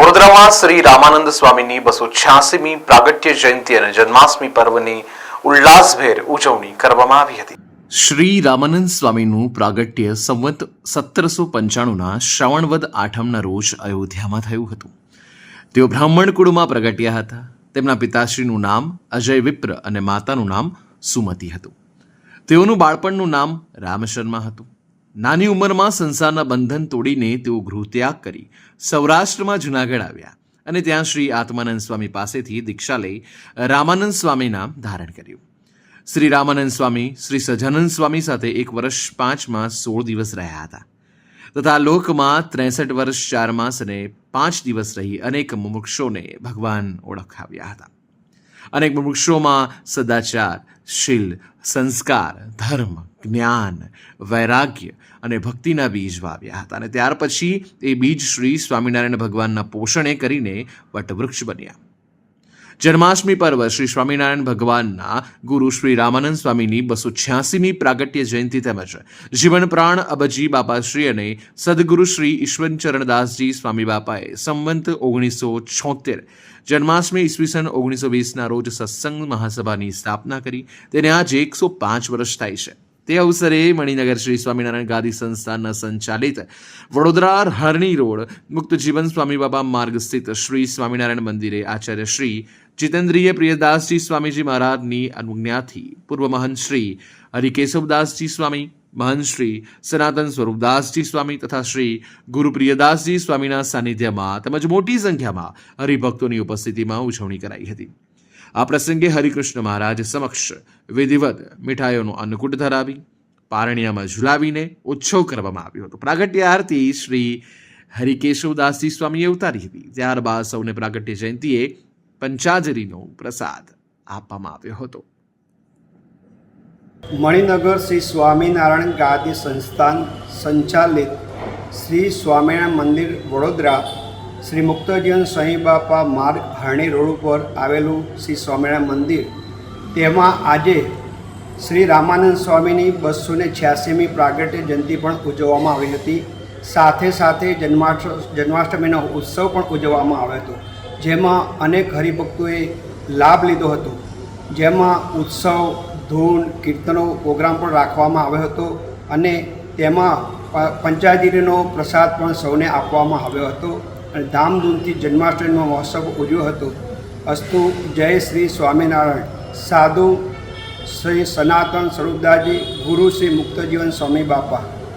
વડોદરામાં શ્રી રામાનંદ સ્વામીની બસો છ્યાસીમી પ્રાગટ્ય જયંતિ અને જન્માષ્ટમી પર્વની ઉલ્લાસભેર ઉજવણી કરવામાં આવી હતી. શ્રી રામાનંદ સ્વામીનું પ્રાગટ્ય સંવત સત્તરસો પંચાણુંના શ્રાવણવદ આઠમના રોજ અયોધ્યામાં થયું હતું. તેઓ બ્રાહ્મણ કુળમાં પ્રગટ્યા હતા. તેમના પિતાશ્રીનું નામ અજય વિપ્ર અને માતાનું નામ સુમતી હતું. તેઓનું બાળપણનું નામ રામશર્મા હતું. નાની ઉંમરમાં સંસારના બંધન તોડીને તેઓ ગૃહત્યાગ કરી સૌરાષ્ટ્રમાં જુનાગઢ આવ્યા અને ત્યાં શ્રી આત્માનંદ સ્વામી પાસેથી દીક્ષા લઈ રામાનંદ સ્વામી નામ ધારણ કર્યું. શ્રી રામાનંદ સ્વામી, શ્રી સજાનંદ સ્વામી સાથે એક વર્ષ પાંચ માસ સોળ દિવસ રહ્યા હતા. તથા લોકમાં ત્રેસઠ વર્ષ ચાર માસ અને પાંચ દિવસ રહી અનેક મુમુક્ષોને ભગવાન ઓળખાવ્યા હતા. અનેક વૃક્ષોમાં સદાચાર, શીલ, સંસ્કાર, ધર્મ, જ્ઞાન, વૈરાગ્ય અને ભક્તિના બીજ વાવ્યા હતા. અને ત્યાર પછી એ બીજ શ્રી સ્વામિનારાયણ ભગવાનના પોષણે કરીને વટવૃક્ષ બન્યા. જન્માષ્ટમી પર્વ શ્રી સ્વામિનારાયણ ભગવાનના ગુરુ શ્રી રામાનંદ સ્વામીની બસો છ્યાસીમી પ્રાગટ્ય જયંતિ તેમજ જીવન પ્રાણ અબજી બાપાશ્રી અને સદગુરુ શ્રી ઈશ્વરચરણદાસજી સ્વામી બાપાએ સંવંત ઓગણીસો છોતેર, જન્માષ્ટમી ઈસવીસન ઓગણીસો વીસના રોજ સત્સંગ મહાસભાની સ્થાપના કરી. તેને આજે એકસો પાંચ વર્ષ થાય છે. તે અવસરે મણિનગર શ્રી સ્વામિનારાયણ ગાદી સંસ્થાના સંચાલિત વડોદરા હરણી રોડ મુક્ત જીવન સ્વામી માર્ગ સ્થિત શ્રી સ્વામિનારાયણ મંદિરે આચાર્ય શ્રી જીતેન્દ્રિય પ્રિયદાસજી સ્વામીજી મહારાજની અનુજ્ઞાથી પૂર્વ મહંત શ્રી હરિકેશવદાસજી સ્વામી, મહંત શ્રી સનાતન સ્વરૂપદાસજી સ્વામી તથા શ્રી ગુરુપ્રિયદાસજી સ્વામીના સાનિધ્યમાં તેમજ મોટી સંખ્યામાં હરિભક્તોની ઉપસ્થિતિમાં ઉજવણી કરાઈ હતી. આ પ્રસંગે હરિકૃષ્ણ મહારાજ સમક્ષ વિધિવત મીઠાઈઓનું અન્નકૂટ ધરાવી, પારણિયામાં ઝુલાવીને ઉત્સવ કરવામાં આવ્યો હતો. પ્રાગટ્ય આરતી શ્રી હરિકેશવદાસજી સ્વામીએ ઉતારી હતી. ત્યારબાદ સૌને પ્રાગટ્ય જયંતિએ પંચાજરીનો પ્રસાદ આપવામાં આવ્યો હતો. મણિનગર શ્રી સ્વામિનારાયણ ગાદી સંસ્થાન સંચાલિત શ્રી સ્વામિનારાયણ મંદિર વડોદરા શ્રી મુક્તજીવન સ્વામી બાપા માર્ગ હરણી રોડ ઉપર આવેલું શ્રી સ્વામિનારાયણ મંદિર. તેમાં આજે શ્રી રામાનંદ સ્વામીની બસો ને છ્યાસીમી પ્રાગટ્ય જયંતિ પણ ઉજવવામાં આવી હતી. સાથે સાથે જન્માષ્ટ, જન્માષ્ટમીનો ઉત્સવ પણ ઉજવવામાં આવ્યો હતો. જેમાં અનેક હરિભક્તોએ લાભ લીધો હતો. જેમાં ઉત્સવ, ધૂન, કીર્તનો પ્રોગ્રામ પણ રાખવામાં આવ્યો હતો અને તેમાં પંચાયતીનો પ્રસાદ પણ સૌને આપવામાં આવ્યો હતો. અને ધામધૂમથી જન્માષ્ટમીનો મહોત્સવ ઉજવ્યો હતો. અસ્તુ જય શ્રી સ્વામિનારાયણ. સાધુ શ્રી સનાતન સ્વરૂપદાસજી, ગુરુ શ્રી મુક્તજીવન સ્વામી બાપા.